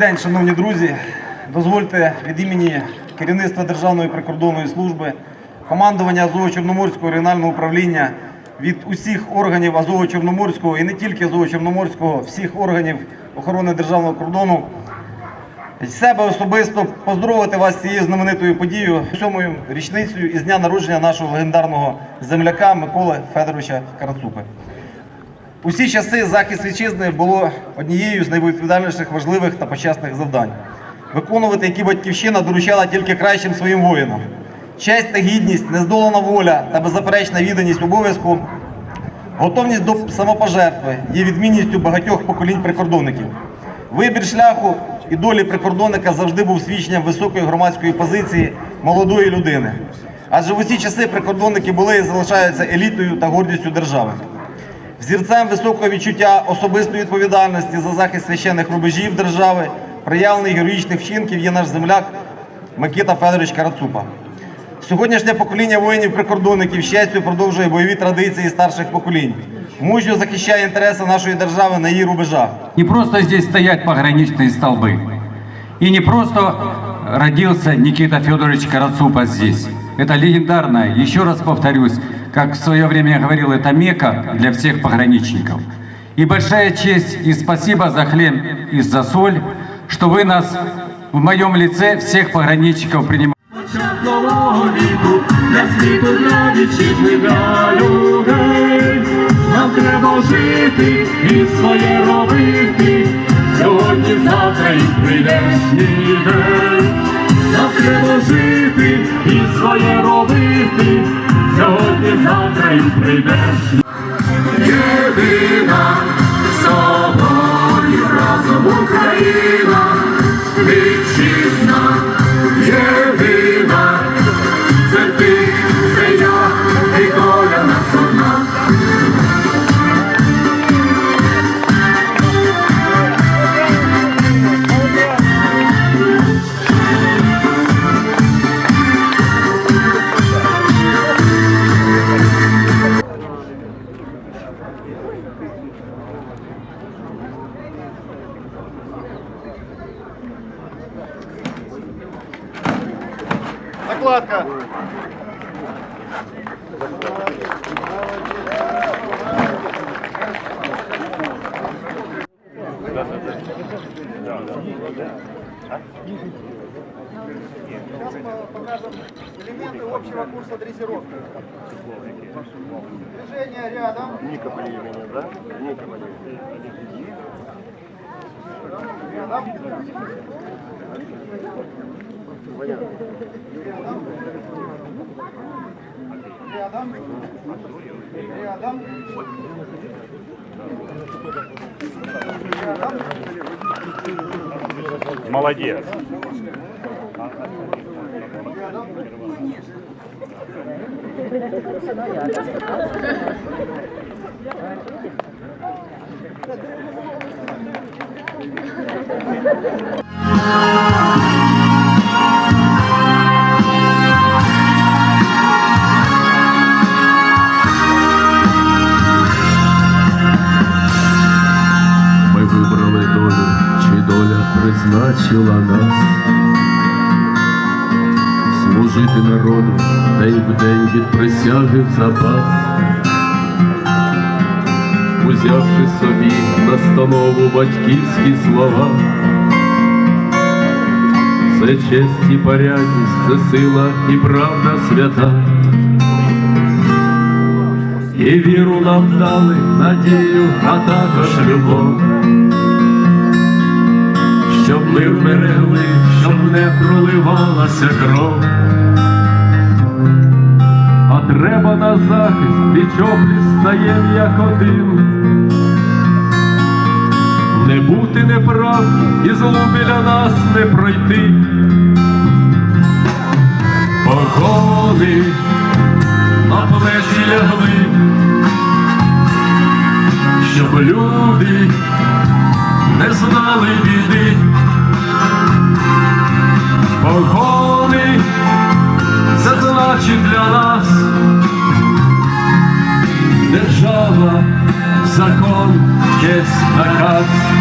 день, шановні друзі. Дозвольте від імені керівництва Державної прикордонної служби, командування Азово-Чорноморського регіонального управління від усіх органів Азово-Чорноморського і не тільки Азово-Чорноморського, всіх органів охорони державного кордону. Себе особисто поздоровити вас з цією знаменитою подією, сьомою річницею із дня народження нашого легендарного земляка Миколи Федоровича Карацупи. Усі часи захист вітчизни було однією з найвідповідальніших важливих та почесних завдань, виконувати які батьківщина доручала тільки кращим своїм воїнам. Честь та гідність, нездолана воля та беззаперечна відданість обов'язку, готовність до самопожертви є відмінністю багатьох поколінь прикордонників. Вибір шляху і долі прикордонника завжди був свідченням високої громадської позиції молодої людини. Адже в усі часи прикордонники були і залишаються елітою та гордістю держави. Взірцем високого відчуття особистої відповідальності за захист священних рубежів держави, проявлених героїчних вчинків є наш земляк Микита Федорович Карацупа. Сьогоднішнє покоління воїнів-прикордонників з честю продовжує бойові традиції старших поколінь, мужньо захищає інтереси нашої держави на її рубежах. Не просто здесь стоять пограничные столбы. И не просто родился Никита Федорович Карацупа здесь. Это легендарная, еще раз повторюсь, как в свое время я говорил, это мека для всех пограничников. И большая честь и спасибо за хлеб и за соль, что вы нас в моем лице всех пограничников принимаете. Початку нового віку для світу, для вітчизни, для людей. Нам треба жити і своє робити. Сьогодні, завтра і прийдешній день. Завтра Закладка. покажем элементы общего курса дрессировки. Движение рядом. Ника по имени, да? Ника по имени. Рядом. Рядом. Рядом. Молодец. Thank you. Призначила нас служити народу день в день від присяги в запас, узявши собі настанову батьківські слова. Це честь і порядність, це сила і правда свята. І віру нам дали, надію, а також любов. Щоб ми вберегли, щоб не проливалася кров. А треба на захист, вічоплі стаєм як один. Не бути неправді і злу біля нас не пройти. Погони на плечі лягли, щоб люди не знали біди. Погони це значить для нас держава, закон, честь, наказ.